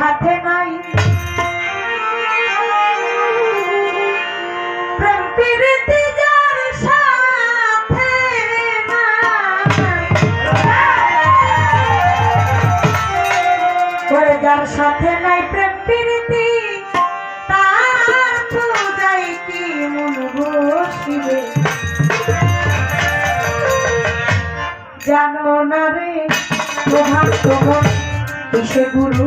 সাথে নাই। যার সাথে নাই প্রেম প্রীতি তার পূজাই কি মন বসিবে? জানো না রে প্রভাব তোমার কিসে গুরু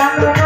Thank you.